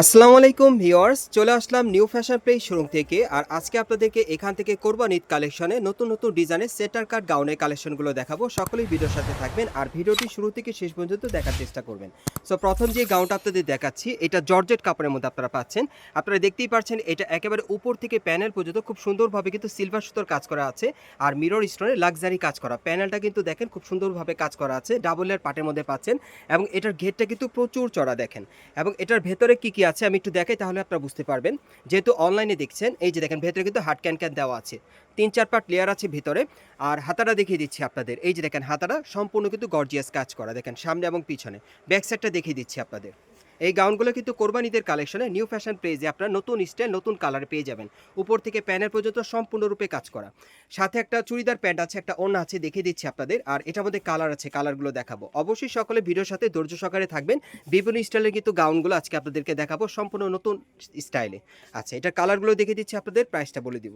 আসসালামু আলাইকুম ভিউয়ার্স, চলে আসলাম নিউ ফ্যাশন প্লে শোরুম থেকে আর আজকে আপনাদেরকে এখান থেকে কোরবান ঈদ কালেকশনে নতুন নতুন ডিজাইনের সেটার কাট গাউনের কালেকশনগুলো দেখাবো। সকলেই ভিডিওর সাথে থাকবেন আর ভিডিওটি শুরু থেকে শেষ পর্যন্ত দেখার চেষ্টা করবেন। সো প্রথম যে গাউনটা আপনাদের দেখাচ্ছি, এটা জর্জেট কাপড়ের মধ্যে আপনারা পাচ্ছেন। আপনারা দেখতেই পাচ্ছেন, এটা একেবারে উপর থেকে প্যানেল পর্যন্ত খুব সুন্দরভাবে কিন্তু সিলভার সুতোর কাজ করা আছে আর মিরর স্টোনে লাক্সারি কাজ করা। প্যানেলটা কিন্তু দেখেন, খুব সুন্দরভাবে কাজ করা আছে ডাবল এর পাটের মধ্যে পাচ্ছেন এবং এটার ঘেরটা কিন্তু প্রচুর চড়া দেখেন। এবং এটার ভেতরে কি কি আছে, আমি একটু দেখাই তাহলে আপনারা বুঝতে পারবেন। যেহেতু অনলাইনে দেখছেন, এই যে দেখেন, ভেতরে কিন্তু হাট ক্যান ক্যান দেওয়া আছে। তিন চার পাট লেয়ার আছে ভিতরে। আর হাতাটা দেখিয়ে দিচ্ছি আপনাদের। এই যে দেখেন, হাতাটা সম্পূর্ণ কিন্তু গর্জিয়াস কাজ করা। দেখেন, সামনে এবং পিছনে। ব্যাক সাইডটা দেখিয়ে দিচ্ছি আপনাদের। এই গাউনগুলো কিন্তু কোরবানিদের কালেকশনে নিউ ফ্যাশন পেজে আপনারা নতুন স্টাইল নতুন কালার পেয়ে যাবেন। উপর থেকে প্যানের পর্যন্ত সম্পূর্ণরূপে কাজ করা। সাথে একটা চুড়িদার প্যান্ট আছে, একটা ওড়না আছে, দেখিয়ে দিচ্ছি আপনাদের। আর এটার মধ্যে কালার আছে কালারগুলো দেখাবো। অবশ্যই সকলে ভিডিওর সাথে ধৈর্য সহকারে থাকবেন। বিভিন্ন স্টাইলের কিন্তু গাউনগুলো আজকে আপনাদেরকে দেখাবো সম্পূর্ণ নতুন স্টাইলে আচ্ছা এটার কালারগুলো দেখিয়ে দিচ্ছি আপনাদের প্রাইসটা বলে দিব।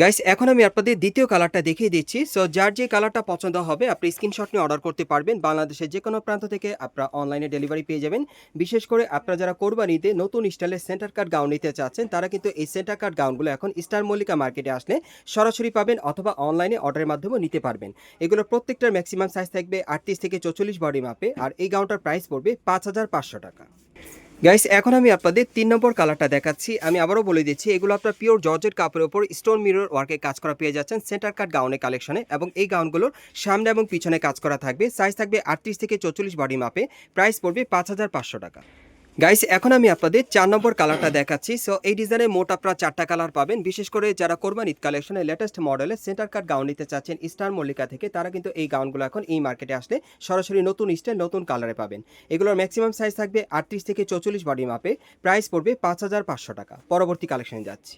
গাইস এখন আমি আপনাদের দ্বিতীয় কালারটা দেখিয়ে দিচ্ছি। সো যার যে কালারটা পছন্দ হবে, আপনি স্ক্রিনশট নিয়ে অর্ডার করতে পারবেন। বাংলাদেশের যে কোনো প্রান্ত থেকে আপনারা অনলাইনে ডেলিভারি পেয়ে যাবেন। বিশেষ করে আপনারা যারা কোরবানিতে নতুন স্টাইলের সেন্টার কার্ড গাউন নিতে চাচ্ছেন, তারা কিন্তু এই সেন্টার কার্ড গাউনগুলো এখন স্টার মল্লিকা মার্কেটে আসলে সরাসরি পাবেন অথবা অনলাইনে অর্ডারের মাধ্যমে নিতে পারবেন। এগুলো প্রত্যেকটার ম্যাক্সিমাম সাইজ থাকবে আটত্রিশ থেকে চৌচল্লিশ বডি মাপে আর এই গাউনটার প্রাইস পড়বে পাঁচ হাজার পাঁচশো টাকা। গাইস এখন আমি আপনাদের তিন নম্বর কালারটা দেখাচ্ছি। আমি আবারও বলে দিচ্ছি, এগুলো আপনার পিওর জর্জের কাপড়ের ওপর স্টোন মিরর ওয়ার্কে কাজ করা পেয়ে যাচ্ছেন সেন্টার কাট গাউনের কালেকশনে এবং এই গাউনগুলোর সামনে এবং পিছনে কাজ করা থাকবে। সাইজ থাকবে আটত্রিশ থেকে চৌচল্লিশ বডি মাপে প্রাইস পড়বে পাঁচ হাজার পাঁচশো টাকা। গাইস এখন আমি আপনাদের চার নম্বর কালারটা দেখাচ্ছি। সো এই ডিজাইনে মোট আপনারা চারটা কালার পাবেন। বিশেষ করে যারা কোরবান ঈদ কালেকশনে লেটেস্ট মডেলের সেন্টার কাট গাউন নিতে চাচ্ছেন স্টার মল্লিকা থেকে, তারা কিন্তু এই গাউনগুলো এখন এই মার্কেটে আসলে সরাসরি নতুন স্টাইল নতুন কালারে পাবেন। এগুলোর ম্যাক্সিমাম সাইজ থাকবে আটত্রিশ থেকে চৌচল্লিশ বডি মাপে প্রাইস পড়বে পাঁচ হাজার পাঁচশো টাকা। পরবর্তী কালেকশনে যাচ্ছি।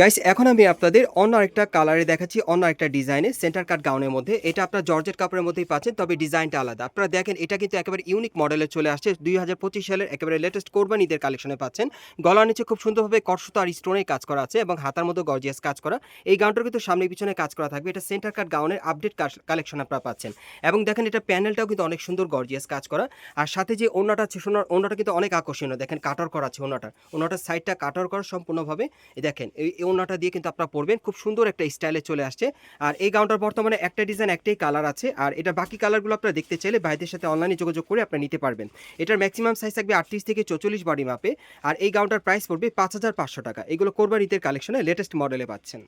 গাইস এখন আমি আপনাদের অন্য আরেকটা কালারে দেখাচ্ছি, অন্য একটা ডিজাইনে সেন্টার কাট গাউনের মধ্যে। এটা আপনার জর্জেট কাপড়ের মধ্যেই পাচ্ছেন, তবে ডিজাইনটা আলাদা। আপনারা দেখেন, এটা কিন্তু একেবারে ইউনিক মডেলে চলে আসছে, দুই হাজার পঁচিশ সালের একেবারে লেটেস্ট কোরবানিদের কালেকশনে পাচ্ছেন। গলার নিচে খুব সুন্দরভাবে কর্ষত আর স্টোনে কাজ করা আছে এবং হাতার মধ্যে গর্জিয়াস কাজ করা। এই গাউনটার কিন্তু সামনে পিছনে কাজ করা থাকবে। এটা সেন্টার কাট গাউনের আপডেট কালেকশন আপনারা পাচ্ছেন। এবং দেখেন, এটা প্যানেলটাও কিন্তু অনেক সুন্দর গর্জিয়াস কাজ করা। আর সাথে যে ওনাটা আছে, সোনার ওনাটা কিন্তু অনেক আকর্ষণীয়। দেখেন কাটার করা আছে ওনাটা ওনাটার সাইডটা কাটার করা সম্পূর্ণভাবে। দেখেন, এই ওনাটা দিয়ে কিন্তু আপনারা পরবেন। খুব সুন্দর একটা স্টাইলে চলে আসছে। আর এই গাউনটার বর্তমানে একটা ডিজাইন একটাই কালার আছে। আর এটা বাকি কালারগুলো আপনারা দেখতে চাইলে ভাইদের সাথে অনলাইনে যোগাযোগ করে আপনারা নিতে পারবেন। এটার ম্যাক্সিমাম সাইজ থাকবে আটত্রিশ থেকে চৌচল্লিশ বডি মাপে আর এই গাউনটার প্রাইস পড়বে পাঁচ হাজার পাঁচশো টাকা। এগুলো কোরবার ঈদের কালেকশনে লেটেস্ট মডেলে পাচ্ছেন।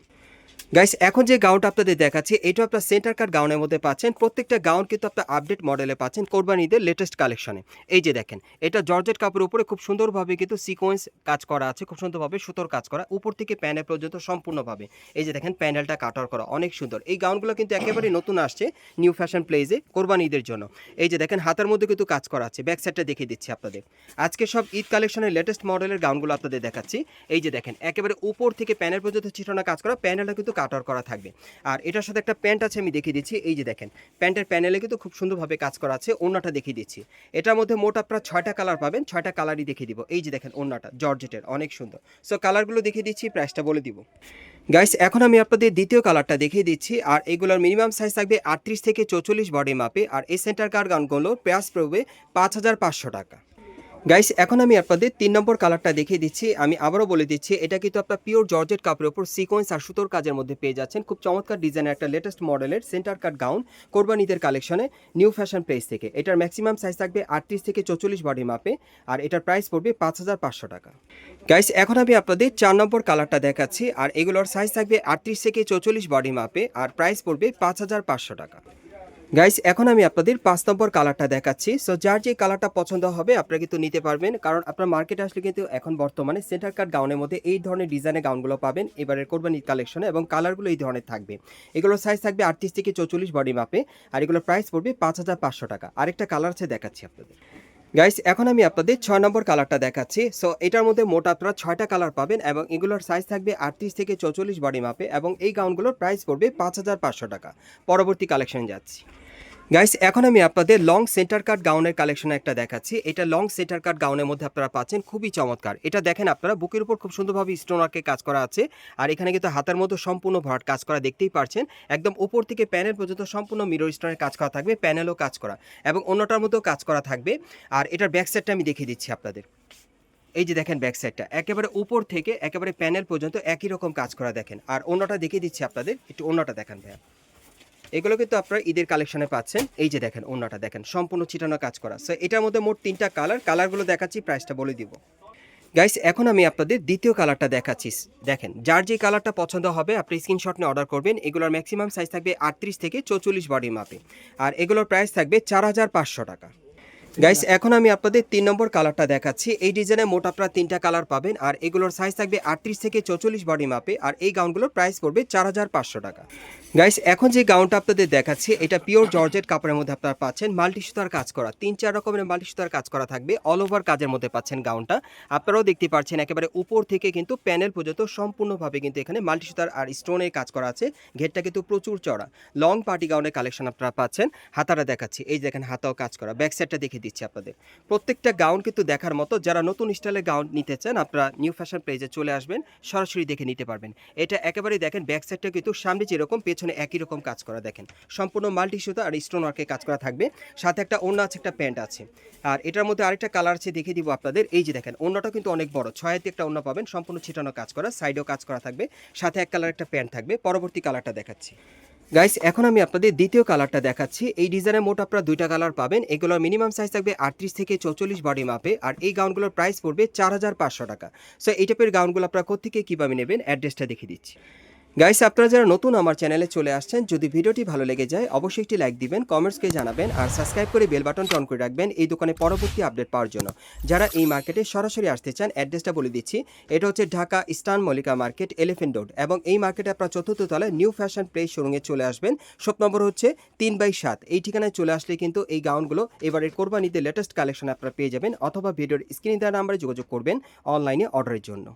গাইস এখন যে গাউনটা আপনাদের দেখাচ্ছি এটা আপনার সেন্টার কাট গাউনের মধ্যে পাচ্ছেন। প্রত্যেকটা গাউন কিন্তু আপনার আপডেট মডেলে পাচ্ছেন কোরবানি ঈদের লেটেস্ট কালেকশনে এই যে দেখেন, এটা জর্জেট কাপড়ের উপরে খুব সুন্দরভাবে কিন্তু সিকোয়েন্স কাজ করা আছে, খুব সুন্দরভাবে সুতোর কাজ করা, উপর থেকে প্যানেল পর্যন্ত সম্পূর্ণভাবে। এই যে দেখেন প্যানেলটা কাটার করা, অনেক সুন্দর। এই গাউনগুলো কিন্তু একেবারে নতুন আসছে নিউ ফ্যাশন প্লেজে কোরবানি ঈদের জন্য। এই যে দেখেন, হাতের মধ্যে কিন্তু কাজ করা আছে ব্যাক সাইডটা দেখিয়ে দিচ্ছি আপনাদের। আজকে সব ঈদ কালেকশনের লেটেস্ট মডেলের গাউনগুলো আপনাদের দেখাচ্ছি। এই যে দেখেন, একেবারে উপর থেকে প্যানেল পর্যন্ত ছিটানো কাজ করা প্যানেলটা কিন্তু কাটার করা থাকবে। আর এটার সাথে একটা প্যান্ট আছে, আমি দেখিয়ে দিচ্ছি। এই যে দেখেন, প্যান্টের প্যানেলে কিন্তু খুব সুন্দরভাবে কাজ করা আছে। ওনাটা দেখিয়ে দিচ্ছি। এটার মধ্যে মোট আপনারা ছয়টা কালার পাবেন, ছয়টা কালারই দেখিয়ে দিব। এই যে দেখেন ওনাটা জর্জেটের, অনেক সুন্দর। সো কালারগুলো দেখিয়ে দিচ্ছি প্রাইসটা বলে দিব। গাইস এখন আমি আপনাদের দ্বিতীয় কালারটা দেখিয়ে দিচ্ছি। আর এগুলোর মিনিমাম সাইজ থাকবে আটত্রিশ থেকে চৌচল্লিশ বডি মাপে আর এই সেন্টার কার গানগুলো প্রাইস পড়বে পাঁচ হাজার পাঁচশো টাকা। গাইস এখন আমি আপনাদের তিন নম্বর কালারটা দেখিয়ে দিচ্ছি। আমি আবারও বলে দিচ্ছি, এটা কিন্তু আপনার পিওর জর্জেট কাপড়ের উপর সিকোয়েন্স আর সুতোর কাজের মধ্যে পেয়ে যাচ্ছেন। খুব চমৎকার ডিজাইনের একটা লেটেস্ট মডেলের সেন্টার কাট গাউন কোরবানিদের কালেকশনে নিউ ফ্যাশন প্লেস থেকে। এটার ম্যাক্সিমাম সাইজ থাকবে আটত্রিশ থেকে চৌচল্লিশ বডি মাপে আর এটার প্রাইস পড়বে পাঁচ হাজার পাঁচশো টাকা। গাইস এখন আমি আপনাদের চার নম্বর কালারটা দেখাচ্ছি আর এগুলোর সাইজ থাকবে আটত্রিশ থেকে চৌচল্লিশ বডি মাপে আর প্রাইস পড়বে পাঁচ হাজার পাঁচশো টাকা। গাইস এখন আমি আপনাদের পাঁচ নম্বর কালারটা দেখাচ্ছি। সো যার যে কালারটা পছন্দ হবে, আপনারা কিন্তু নিতে পারবেন। কারণ আপনার মার্কেটে আসলে কিন্তু এখন বর্তমানে সেন্টার কাট গাউনের মধ্যে এই ধরনের ডিজাইনের গাউনগুলো পাবেন। এবারের কোরবানি কালেকশনে এবং কালারগুলো এই ধরনের থাকবে। এগুলোর সাইজ থাকবে আটত্রিশ থেকে চৌচল্লিশ বডি মাপে আর এগুলোর প্রাইস পড়বে পাঁচ হাজার পাঁচশো টাকা। আরেকটা কালার আছে দেখাচ্ছি আপনাদের। গাইস এখন আমি আপনাদের ছয় নম্বর কালারটা দেখাচ্ছি। সো এটার মধ্যে মোট আপনারা ছয়টা কালার পাবেন এবং এগুলোর সাইজ থাকবে আটত্রিশ থেকে চৌচল্লিশ বডি মাপে এবং এই গাউনগুলোর প্রাইস পড়বে পাঁচ হাজার পাঁচশো টাকা। পরবর্তী কালেকশন যাচ্ছি। গাইস এখন আমি আপনাদের লং সেন্টার কাট গাউনের কালেকশন একটা দেখাচ্ছি। এটা লং সেন্টার কাট গাউনের মধ্যে আপনারা পাচ্ছেন, খুবই চমৎকার। এটা দেখেন আপনারা, বুকের উপর খুব সুন্দরভাবে স্টোনারকে কাজ করা আছে। আর এখানে কিন্তু হাতের মতো সম্পূর্ণ ভরাট কাজ করা দেখতেই পারছেন। একদম উপর থেকে প্যানেল পর্যন্ত সম্পূর্ণ মিরর স্টোনের কাজ করা থাকবে প্যানেলও কাজ করা। এবং অন্যটার মধ্যেও কাজ করা থাকবে। আর এটার ব্যাক সাইডটা আমি দেখিয়ে দিচ্ছি আপনাদের। এই যে দেখেন ব্যাক সাইডটা একেবারে উপর থেকে, একেবারে প্যানেল পর্যন্ত একই রকম কাজ করা দেখেন। আর অন্যটা দেখিয়ে দিচ্ছি আপনাদের, একটু অন্যটা দেখেন ভাইয়া। এগুলো কিন্তু আপনারা ঈদের কালেকশনে পাচ্ছেন। এই যে দেখেন অন্যটা দেখেন, সম্পূর্ণ চিটানো কাজ করা। সো এটার মধ্যে মোট তিনটা কালার কালারগুলো দেখাচ্ছি প্রাইসটা বলে দিব। গাইস এখন আমি আপনাদের দ্বিতীয় কালারটা দেখাচ্ছি। দেখেন, যার যে কালারটা পছন্দ হবে, আপনি স্ক্রিনশট নিয়ে অর্ডার করবেন। এগুলোর ম্যাক্সিমাম সাইজ থাকবে আটত্রিশ থেকে চৌচল্লিশ বডি মাপে আর এগুলোর প্রাইস থাকবে চার হাজার পাঁচশো টাকা। গাইস এখন আমি আপনাদের তিন নম্বর কালারটা দেখাচ্ছি। এই ডিজাইনে মোট আপনারা তিনটা কালার পাবেন। আর এগুলোর সাইজ থাকবে আটত্রিশ থেকে চৌচল্লিশ বডি মাপে আর এই গাউনগুলোর প্রাইস পড়বে চার হাজার পাঁচশো টাকা। গাইস এখন যে গাউনটা আপনাদের দেখাচ্ছি এটা পিওর জর্জেট কাপড়ের মধ্যে আপনারা পাচ্ছেন। মাল্টি সুতার কাজ করা তিন চার রকমের মাল্টি সুতার কাজ করা থাকবে। অল ওভার কাজের মধ্যে পাচ্ছেন গাউনটা আপনারাও দেখতে পাচ্ছেন একেবারে উপর থেকে কিন্তু প্যানেল পর্যন্ত সম্পূর্ণভাবে কিন্তু এখানে মাল্টি সুতার আর স্টোনের কাজ করা আছে। ঘেরটা কিন্তু প্রচুর চড়া লং পার্টি গাউনের কালেকশন আপনারা পাচ্ছেন। হাতাটা দেখাচ্ছি। এই দেখেন হাতাও কাজ করা। ব্যাক সাইডটা দেখিয়ে দিচ্ছি আপনাদের। প্রত্যেকটা গাউন কিন্তু দেখার মতো, যারা নতুন স্টাইলের গাউন নিতে চান, আপনারা নিউ ফ্যাশন প্লেজে চলে আসবেন, সরাসরি দেখে নিতে পারবেন। এটা একেবারেই দেখেন ব্যাক সাইডটা কিন্তু সামনে যেরকম, পেছনে একই রকম কাজ করা দেখেন। সম্পূর্ণ মাল্টি সুতা আর স্টোন ওয়ার্কে কাজ করা থাকবে। সাথে একটা অন্য আছে, একটা প্যান্ট আছে। আর এটার মধ্যে আরেকটা কালার আছে, দেখিয়ে দিব আপনাদের। এই যে দেখেন অন্যটা কিন্তু অনেক বড়, ছয় হাতে একটা অন্য পাবেন, সম্পূর্ণ ছিটানো কাজ করা সাইডেও কাজ করা থাকবে। সাথে এক কালার একটা প্যান্ট থাকবে, পরবর্তী কালারটা দেখাচ্ছি। গাইস এখন আমি আপনাদের দ্বিতীয় কালারটা দেখাচ্ছি। এই ডিজাইনের মোট আপনারা দুইটা কালার পাবেন। এগুলোর মিনিমাম সাইজ থাকবে আটত্রিশ থেকে চৌচল্লিশ বডি মাপে আর এই গাউনগুলোর প্রাইস পড়বে চার হাজার পাঁচশো টাকা। সো এই টাইপের গাউনগুলো আপনারা কোথেকে কীভাবে নেবেন? অ্যাড্রেসটা দেখিয়ে দিচ্ছি। গাইস আপনারা যারা নতুন আমার চ্যানেলে চলে আসছেন, যদি ভিডিওটি ভালো লেগে যায়, অবশ্যই একটি লাইক দিবেন কমেন্টসকে জানাবেন, আর সাবস্ক্রাইব করে বেল বাটনটি অন করে রাখবেন এই দোকানে পরবর্তী আপডেট পাওয়ার জন্য। যারা এই মার্কেটে সরাসরি আসতে চান অ্যাড্রেসটা বলে দিচ্ছি। এটা হচ্ছে Dhaka Eastern Mallika market Elephant Road এবং এই মার্কেটে আপনার চতুর্থ তলায় নিউ ফ্যাশন প্লেস শোরুমে চলে আসবেন। শপ নম্বর হচ্ছে তিন বাই সাত। এই ঠিকানায় চলে আসলে কিন্তু এই গাউনগুলো এবারের কোরবানিতে লেটেস্ট কালেকশন আপনারা পেয়ে যাবেন অথবা ভিডিওর স্ক্রিনে দেওয়া নাম্বারে যোগাযোগ করবেন অনলাইনে অর্ডারের জন্য।